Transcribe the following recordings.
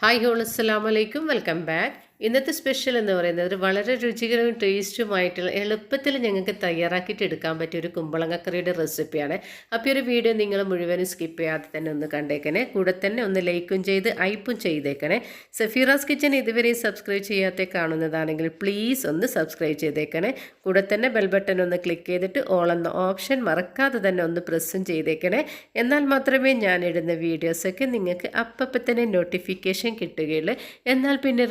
Hi whole അസ്സാം വലൈക്കും welcome back ഇന്നത്തെ സ്പെഷ്യൽ എന്ന് പറയുന്നത് വളരെ രുചികരവും ടേസ്റ്റുമായിട്ടുള്ള എളുപ്പത്തിൽ ഞങ്ങൾക്ക് തയ്യാറാക്കിയിട്ട് എടുക്കാൻ പറ്റിയ ഒരു കുമ്പളങ്ങക്കറിയുടെ റെസിപ്പിയാണ് അപ്പോൾ ഒരു വീഡിയോ നിങ്ങൾ മുഴുവനും സ്കിപ്പ് ചെയ്യാതെ തന്നെ ഒന്ന് കണ്ടേക്കണേ. കൂടെ തന്നെ ഒന്ന് ലൈക്കും ചെയ്ത് ഐപ്പും ചെയ്തേക്കണേ. സഫീറാസ് കിച്ചൻ ഇതുവരെ സബ്സ്ക്രൈബ് ചെയ്യാത്ത കാണുന്നതാണെങ്കിൽ പ്ലീസ് ഒന്ന് സബ്സ്ക്രൈബ് ചെയ്തേക്കണേ. കൂടെ തന്നെ ബെൽ ബട്ടൺ ഒന്ന് ക്ലിക്ക് ചെയ്തിട്ട് ഓൾ എന്ന ഓപ്ഷൻ മറക്കാതെ തന്നെ ഒന്ന് പ്രസ്സും ചെയ്തേക്കണേ. എന്നാൽ മാത്രമേ ഞാൻ ഇടുന്ന വീഡിയോസൊക്കെ നിങ്ങൾക്ക് അപ്പം തന്നെ നോട്ടിഫിക്കേഷൻ കിട്ടുകയുള്ളൂ. എന്നാൽ പിന്നെ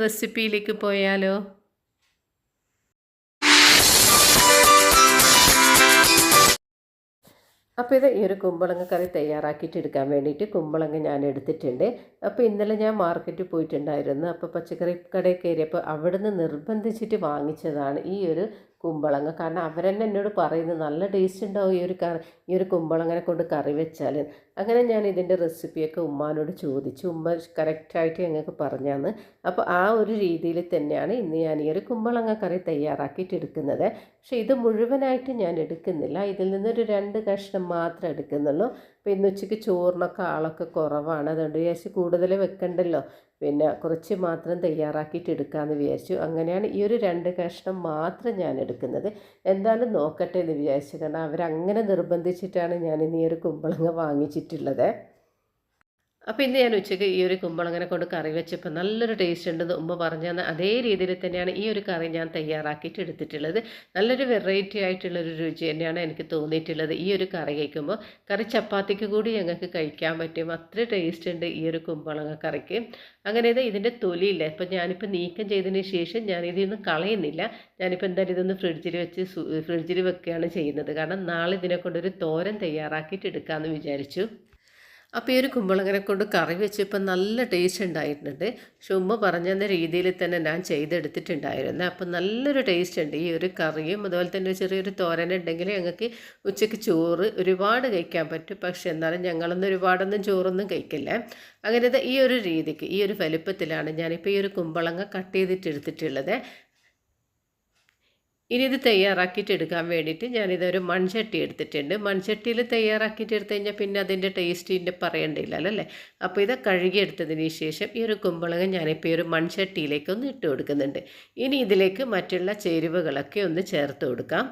റെസിപ്പിയിലേക്ക് പോയാലോ? അപ്പോൾ ഇത് ഈ ഒരു കുമ്പളങ്ങ കറി തയ്യാറാക്കിയിട്ട് എടുക്കാൻ വേണ്ടിയിട്ട് കുമ്പളങ്ങ ഞാൻ എടുത്തിട്ടുണ്ട്. അപ്പോൾ ഇന്നലെ ഞാൻ മാർക്കറ്റിൽ പോയിട്ടുണ്ടായിരുന്നു. അപ്പോൾ പച്ചക്കറി കടയിൽ കയറിയപ്പോൾ അവിടുന്ന് നിർബന്ധിച്ചിട്ട് വാങ്ങിച്ചതാണ് ഈ ഒരു കുമ്പളങ്ങ. കാരണം അവരെന്നെ എന്നോട് പറയുന്നത് നല്ല ടേസ്റ്റ് ഉണ്ടാവും ഈ ഒരു കറി ഈ ഒരു കുമ്പളങ്ങനെ കൊണ്ട് കറി വെച്ചാൽ അങ്ങനെ ഞാൻ ഇതിന്റെ റെസിപ്പിയൊക്കെ ഉമ്മാനോട് ചോദിച്ചു. ഉമ്മ കറക്റ്റായിട്ട് ഞങ്ങൾക്ക് പറഞ്ഞാന്ന്. അപ്പോൾ ആ ഒരു രീതിയിൽ തന്നെയാണ് ഇന്ന് ഞാൻ ഈ ഒരു കുമ്പളങ്ങ കറി തയ്യാറാക്കിയിട്ട് എടുക്കുന്നത്. പക്ഷേ ഇത് മുഴുവനായിട്ട് ഞാൻ എടുക്കുന്നില്ല. ഇതിൽ നിന്നൊരു രണ്ട് കഷ്ണം മാത്രമേ എടുക്കുന്നുള്ളൂ. അപ്പോൾ ഇന്ന് ഉച്ചയ്ക്ക് ചോറിനൊക്കെ ആളൊക്കെ കുറവാണ്. അതുകൊണ്ട് വിചാരിച്ച് കൂടുതൽ വെക്കണ്ടല്ലോ. പിന്നെ കുറച്ച് മാത്രം തയ്യാറാക്കിയിട്ട് എടുക്കാമെന്ന് വിചാരിച്ചു. അങ്ങനെയാണ് ഈ ഒരു രണ്ട് കഷ്ണം മാത്രം ഞാൻ എടുക്കുന്നത്. എന്തായാലും നോക്കട്ടെ എന്ന് വിചാരിച്ചു. കാരണം അവരങ്ങനെ നിർബന്ധിച്ചിട്ടാണ് ഞാൻ ഇനി ഒരു കുമ്പളങ്ങ വാങ്ങിച്ചിട്ടുള്ളത്. അപ്പോൾ ഇന്ന് ഞാൻ ഉച്ചയ്ക്ക് ഈ ഒരു കുമ്പളങ്ങനെ കൊണ്ട് കറി വെച്ചപ്പോൾ നല്ലൊരു ടേസ്റ്റ് ഉണ്ടെന്ന് ഉമ്മ പറഞ്ഞു തന്ന അതേ രീതിയിൽ തന്നെയാണ് ഈ ഒരു കറി ഞാൻ തയ്യാറാക്കിയിട്ട് എടുത്തിട്ടുള്ളത്. നല്ലൊരു വെറൈറ്റി ആയിട്ടുള്ളൊരു രുചി തന്നെയാണ് എനിക്ക് തോന്നിയിട്ടുള്ളത് ഈ ഒരു കറി കഴിക്കുമ്പോൾ കറി ചപ്പാത്തിക്ക് കൂടി ഞങ്ങൾക്ക് കഴിക്കാൻ പറ്റും. അത്ര ടേസ്റ്റ് ഉണ്ട് ഈ ഒരു കുമ്പളങ്ങ കറിക്ക്. അങ്ങനെ ഇത് ഇതിന്റെ തൊലിയില്ല? ഇപ്പം ഞാനിപ്പോൾ നീക്കം ചെയ്തതിന് ശേഷം ഞാൻ ഇതൊന്നും കളയുന്നില്ല. ഞാനിപ്പോൾ എന്തായാലും ഇതൊന്ന് ഫ്രിഡ്ജിൽ വെച്ച് ഫ്രിഡ്ജിൽ വെക്കുകയാണ് ചെയ്യുന്നത്. കാരണം നാളെ ഇതിനെ കൊണ്ടൊരു തോരൻ തയ്യാറാക്കിയിട്ട് എടുക്കാമെന്ന് വിചാരിച്ചു. അപ്പോൾ ഈ ഒരു കുമ്പളങ്ങനെ കൊണ്ട് കറി വെച്ചപ്പോൾ നല്ല ടേസ്റ്റ് ഉണ്ടായിട്ടുണ്ട്. പക്ഷെ ഉമ്മ പറഞ്ഞ രീതിയിൽ തന്നെ ഞാൻ ചെയ്തെടുത്തിട്ടുണ്ടായിരുന്നു. അപ്പോൾ നല്ലൊരു ടേസ്റ്റ് ഉണ്ട്. ഈ ഒരു കറിയും അതുപോലെ തന്നെ ചെറിയൊരു തോരൻ ഉണ്ടെങ്കിൽ ഞങ്ങൾക്ക് ഉച്ചയ്ക്ക് ചോറ് ഒരുപാട് കഴിക്കാൻ പറ്റും. പക്ഷെ എന്നാലും ഞങ്ങളൊന്നും ഒരുപാടൊന്നും ചോറൊന്നും കഴിക്കില്ല. അങ്ങനത്തെ ഈ ഒരു രീതിക്ക് ഈ ഒരു വലുപ്പത്തിലാണ് ഞാനിപ്പോൾ ഈ ഒരു കുമ്പളങ്ങ കട്ട് ചെയ്തിട്ട് എടുത്തിട്ടുള്ളത്. ഇനി ഇത് തയ്യാറാക്കിയിട്ട് എടുക്കാൻ വേണ്ടിയിട്ട് ഞാനിതൊരു മൺചട്ടി എടുത്തിട്ടുണ്ട്. മൺചട്ടിയിൽ തയ്യാറാക്കിയിട്ട് എടുത്തു കഴിഞ്ഞാൽ പിന്നെ അതിന്റെ ടേസ്റ്റിന്റെ പറയേണ്ടിയില്ലല്ലോ അല്ലേ? അപ്പോൾ ഇത് കഴുകിയെടുത്തതിന് ശേഷം ഈ ഒരു കുമ്പളങ്ങ ഞാനിപ്പോൾ ഈ ഒരു മൺചട്ടിയിലേക്ക് ഒന്ന് ഇട്ട് കൊടുക്കുന്നുണ്ട്. ഇനി ഇതിലേക്ക് മറ്റുള്ള ചേരുവകളൊക്കെ ഒന്ന് ചേർത്ത് കൊടുക്കാം.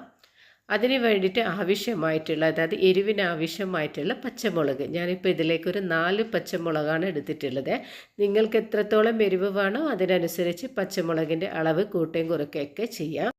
അതിന് വേണ്ടിയിട്ട് ആവശ്യമായിട്ടുള്ള അതായത് എരിവിനാവശ്യമായിട്ടുള്ള പച്ചമുളക്. ഞാനിപ്പോൾ ഇതിലേക്ക് ഒരു നാല് പച്ചമുളകാണ് എടുത്തിട്ടുള്ളത്. നിങ്ങൾക്ക് എത്രത്തോളം എരിവ് വേണോ അതിനനുസരിച്ച് പച്ചമുളകിന്റെ അളവ് കൂട്ടുകയും കുറയ്ക്കുകയൊക്കെ ചെയ്യാം.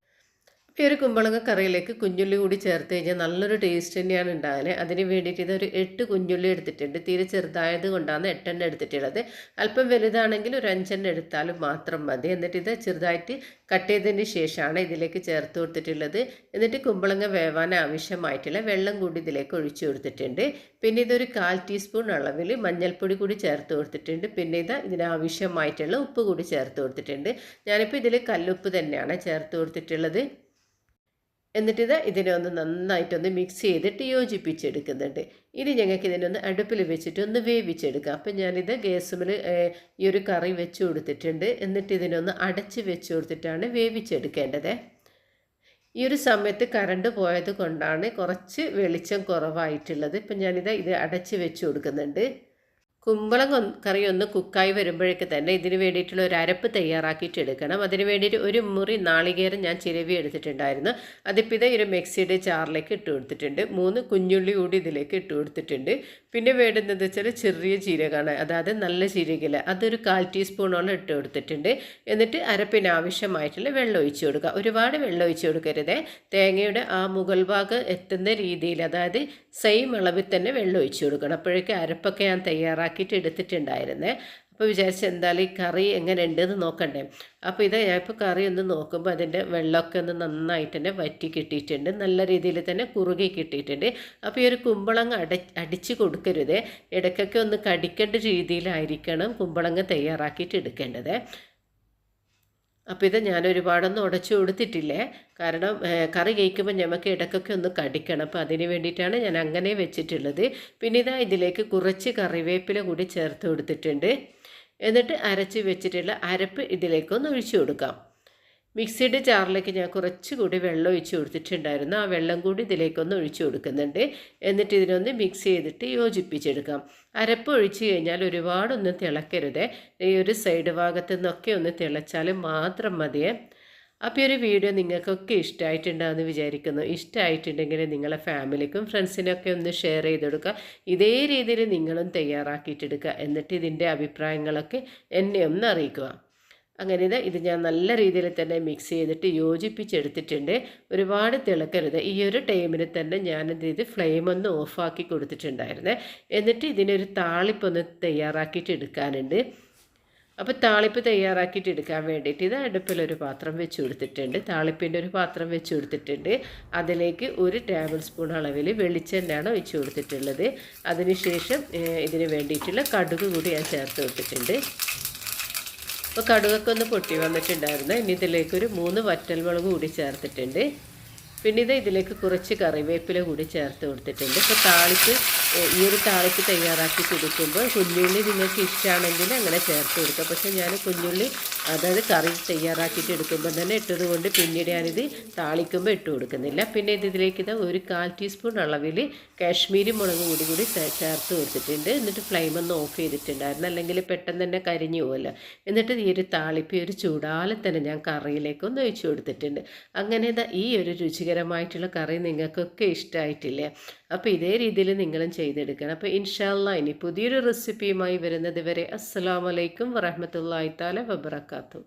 ഈ ഒരു കുമ്പളങ്ങ കറിയിലേക്ക് കുഞ്ഞുള്ളി കൂടി ചേർത്ത് കഴിഞ്ഞാൽ നല്ലൊരു ടേസ്റ്റ് തന്നെയാണ് ഉണ്ടാകുന്നത് അതിന് വേണ്ടിയിട്ട് ഇതൊരു എട്ട് കുഞ്ഞുള്ളി എടുത്തിട്ടുണ്ട്. തീരെ ചെറുതായത് കൊണ്ടാണ് എട്ടെണ്ണം എടുത്തിട്ടുള്ളത്. അല്പം വലുതാണെങ്കിൽ ഒരു അഞ്ചെണ്ണം എടുത്താലും മാത്രം മതി. എന്നിട്ട് ഇത് ചെറുതായിട്ട് കട്ട് ചെയ്തതിന് ശേഷമാണ് ഇതിലേക്ക് ചേർത്ത് കൊടുത്തിട്ടുള്ളത്. എന്നിട്ട് കുമ്പളങ്ങ വേവാൻ ആവശ്യമായിട്ടുള്ള വെള്ളം കൂടി ഇതിലേക്ക് ഒഴിച്ചു കൊടുത്തിട്ടുണ്ട്. പിന്നെ ഇതൊരു കാൽ ടീസ്പൂൺ അളവിൽ മഞ്ഞൾപ്പൊടി കൂടി ചേർത്ത് കൊടുത്തിട്ടുണ്ട്. പിന്നെ ഇത് ഇതിനാവശ്യമായിട്ടുള്ള ഉപ്പ് കൂടി ചേർത്ത് കൊടുത്തിട്ടുണ്ട്. ഞാനിപ്പോൾ ഇതിൽ കല്ലുപ്പ് തന്നെയാണ് ചേർത്ത് കൊടുത്തിട്ടുള്ളത്. എന്നിട്ടിത് ഇതിനെ ഒന്ന് നന്നായിട്ടൊന്ന് മിക്സ് ചെയ്തിട്ട് യോജിപ്പിച്ചെടുക്കുന്നുണ്ട്. ഇനി ഞങ്ങൾക്ക് ഇതിനൊന്ന് അടുപ്പിൽ വെച്ചിട്ട് ഒന്ന് വേവിച്ചെടുക്കാം. അപ്പം ഞാനിത് ഗ്യാസുമിൽ ഈ ഒരു കറി വെച്ച് കൊടുത്തിട്ടുണ്ട്. എന്നിട്ട് ഇതിനൊന്ന് അടച്ച് വെച്ച് കൊടുത്തിട്ടാണ് വേവിച്ചെടുക്കേണ്ടത്. ഈ ഒരു സമയത്ത് കറണ്ട് പോയത് കൊണ്ടാണ് കുറച്ച് വെളിച്ചം കുറവായിട്ടുള്ളത്. ഇപ്പം ഞാനിത് ഇത് അടച്ച് വെച്ച് കൊടുക്കുന്നുണ്ട്. കുമ്പളം കറി ഒന്ന് കുക്കായി വരുമ്പോഴേക്ക് തന്നെ ഇതിന് വേണ്ടിയിട്ടുള്ള ഒരു അരപ്പ് തയ്യാറാക്കിയിട്ട് എടുക്കണം. അതിന് വേണ്ടിയിട്ട് ഒരു മുറി നാളികേരം ഞാൻ ചിരവി എടുത്തിട്ടുണ്ടായിരുന്നു. അതിപ്പോൾ ഇത് ഒരു മിക്സിയുടെ ചാറിലേക്ക് ഇട്ട് കൊടുത്തിട്ടുണ്ട്. മൂന്ന് കുഞ്ഞുള്ളി കൂടി ഇതിലേക്ക് ഇട്ട് കൊടുത്തിട്ടുണ്ട്. പിന്നെ വേണ്ടുന്നത് വെച്ചാൽ ചെറിയ ജീരകമാണ്. അതായത് നല്ല ജീരകില അതൊരു കാൽ ടീസ്പൂണോളം ഇട്ട് കൊടുത്തിട്ടുണ്ട്. എന്നിട്ട് അരപ്പിന് ആവശ്യമായിട്ടുള്ള വെള്ളം ഒഴിച്ചു കൊടുക്കുക. ഒരുപാട് വെള്ളം ഒഴിച്ചു കൊടുക്കരുത്. തേങ്ങയുടെ ആ മുകൾ ഭാഗം എത്തുന്ന രീതിയിൽ അതായത് സെയിം അളവിൽ തന്നെ വെള്ളം ഒഴിച്ചു കൊടുക്കണം. അപ്പോഴേക്കും അരപ്പൊക്കെ ഞാൻ തയ്യാറാക്കിയിട്ട് എടുത്തിട്ടുണ്ടായിരുന്നേ. അപ്പോൾ വിചാരിച്ച് എന്തായാലും ഈ കറി എങ്ങനെ ഉണ്ടെന്ന് നോക്കണ്ടേ. അപ്പോൾ ഇത് ഇപ്പോൾ കറി ഒന്ന് നോക്കുമ്പോൾ അതിന്റെ വെള്ളമൊക്കെ ഒന്ന് നന്നായിട്ട് തന്നെ വറ്റി കിട്ടിയിട്ടുണ്ട്. നല്ല രീതിയിൽ തന്നെ കുറുകി കിട്ടിയിട്ടുണ്ട്. അപ്പോൾ ഈ ഒരു കുമ്പളങ്ങ അട അടിച്ച് കൊടുക്കരുത്. ഇടയ്ക്കൊക്കെ ഒന്ന് കടിക്കേണ്ട രീതിയിലായിരിക്കണം കുമ്പളങ്ങ തയ്യാറാക്കിയിട്ട് എടുക്കേണ്ടത്. അപ്പോൾ ഇത് ഞാൻ ഒരുപാടൊന്നും ഉടച്ചു കൊടുത്തിട്ടില്ലേ? കാരണം കറി കഴിക്കുമ്പോൾ ഞമ്മക്ക് ഇടയ്ക്കൊക്കെ ഒന്ന് കടിക്കണം. അപ്പോൾ അതിന് വേണ്ടിയിട്ടാണ് ഞാൻ അങ്ങനെ വെച്ചിട്ടുള്ളത്. പിന്നെ ഇതാ ഇതിലേക്ക് കുറച്ച് കറിവേപ്പില കൂടി ചേർത്ത് കൊടുത്തിട്ടുണ്ട്. എന്നിട്ട് അരച്ച് വെച്ചിട്ടുള്ള അരപ്പ് ഇതിലേക്കൊന്ന് ഒഴിച്ചു കൊടുക്കാം. മിക്സിയുടെ ജാറിലേക്ക് ഞാൻ കുറച്ചുകൂടി വെള്ളം ഒഴിച്ച് കൊടുത്തിട്ടുണ്ടായിരുന്നു. ആ വെള്ളം കൂടി ഇതിലേക്കൊന്ന് ഒഴിച്ചു കൊടുക്കുന്നുണ്ട്. എന്നിട്ട് ഇതിനൊന്ന് മിക്സ് ചെയ്തിട്ട് യോജിപ്പിച്ചെടുക്കാം. അരപ്പ് ഒഴിച്ച് കഴിഞ്ഞാൽ ഒരുപാടൊന്നും തിളക്കരുത്. ഈ ഒരു സൈഡ് ഭാഗത്തു നിന്നൊക്കെ ഒന്ന് തിളച്ചാൽ മാത്രം മതിയേ അപ്പോൾ ഈ ഒരു വീഡിയോ നിങ്ങൾക്കൊക്കെ ഇഷ്ടമായിട്ടുണ്ടാകുമെന്ന് വിചാരിക്കുന്നു. ഇഷ്ടമായിട്ടുണ്ടെങ്കിൽ നിങ്ങളെ ഫാമിലിക്കും ഫ്രണ്ട്സിനൊക്കെ ഒന്ന് ഷെയർ ചെയ്ത് കൊടുക്കുക. ഇതേ രീതിയിൽ നിങ്ങളും തയ്യാറാക്കിയിട്ടെടുക്കുക എന്നിട്ട് ഇതിന്റെ അഭിപ്രായങ്ങളൊക്കെ എന്നെ ഒന്ന് അറിയിക്കുക. അങ്ങനെ ഇത് ഞാൻ നല്ല രീതിയിൽ തന്നെ മിക്സ് ചെയ്തിട്ട് യോജിപ്പിച്ചെടുത്തിട്ടുണ്ട്. ഒരുപാട് തിളക്കരുത്. ഈ ഒരു ടൈമിൽ തന്നെ ഞാനെന്ത് ചെയ്ത് ഫ്ലെയിം ഒന്ന് ഓഫാക്കി കൊടുത്തിട്ടുണ്ടായിരുന്നേ. എന്നിട്ട് ഇതിനൊരു താളിപ്പൊന്ന് തയ്യാറാക്കിയിട്ട് എടുക്കാനുണ്ട്. അപ്പോൾ താളിപ്പ് തയ്യാറാക്കിയിട്ട് എടുക്കാൻ വേണ്ടിയിട്ട് ഇത് അടുപ്പിലൊരു പാത്രം വെച്ച് കൊടുത്തിട്ടുണ്ട്. താളിപ്പിന്റെ ഒരു പാത്രം വെച്ച് കൊടുത്തിട്ടുണ്ട്. അതിലേക്ക് ഒരു ടേബിൾ സ്പൂൺ അളവിൽ വെളിച്ചെണ്ണയാണ് ഒഴിച്ച് കൊടുത്തിട്ടുള്ളത്. അതിനുശേഷം ഇതിന് വേണ്ടിയിട്ടുള്ള കടുക് കൂടി ഞാൻ ചേർത്ത് കൊടുത്തിട്ടുണ്ട്. അപ്പോൾ കടുകൊക്കെ ഒന്ന് പൊട്ടി വന്നിട്ടുണ്ടായിരുന്നു. ഇനി ഇതിലേക്കൊരു മൂന്ന് വറ്റൽമുളക് കൂടി ചേർത്തിട്ടുണ്ട്. പിന്നെ ഇത് ഇതിലേക്ക് കുറച്ച് കറിവേപ്പില കൂടി ചേർത്ത് കൊടുത്തിട്ടുണ്ട്. ഇപ്പോൾ താളിക്ക് ഈ ഒരു താളിക്ക് തയ്യാറാക്കി കൊടുക്കുമ്പോൾ കുഞ്ഞുള്ളി നിങ്ങൾക്ക് ഇഷ്ടമാണെങ്കിൽ അങ്ങനെ ചേർത്ത് കൊടുക്കുക. പക്ഷേ ഞാൻ കുഞ്ഞുള്ളി അതായത് കറി തയ്യാറാക്കിയിട്ട് എടുക്കുമ്പോൾ തന്നെ ഇട്ടത് കൊണ്ട് പിന്നീട് ഞാനിത് താളിക്കുമ്പോൾ ഇട്ട് കൊടുക്കുന്നില്ല. പിന്നെ ഇതിലേക്ക് ഇത് ഒരു കാൽ ടീസ്പൂൺ അളവിൽ കാശ്മീരി മുളക് കൂടി കൂടി ചേർത്ത് കൊടുത്തിട്ടുണ്ട്. എന്നിട്ട് ഫ്ലെയിം ഒന്ന് ഓഫ് ചെയ്തിട്ടുണ്ടായിരുന്നു. അല്ലെങ്കിൽ പെട്ടെന്ന് തന്നെ കരിഞ്ഞു പോകുമല്ലോ എന്നിട്ട് ഈ ഒരു താളിപ്പ് ഒരു ചൂടാലെ തന്നെ ഞാൻ കറിയിലേക്ക് ഒന്ന് ഒഴിച്ചു കൊടുത്തിട്ടുണ്ട്. അങ്ങനെ ഈ ഒരു രുചികരമായിട്ടുള്ള കറി നിങ്ങൾക്കൊക്കെ ഇഷ്ടമായിട്ടില്ലേ? അപ്പോൾ ഇതേ രീതിയിൽ നിങ്ങളും ചെയ്തെടുക്കണം. അപ്പോൾ ഇൻഷാല്ല ഇനി പുതിയൊരു റെസിപ്പിയുമായി വരുന്നത് വരെ അസ്സാം വലൈക്കും വറഹമത്തല്ലാ താല വബർക്കാത്തു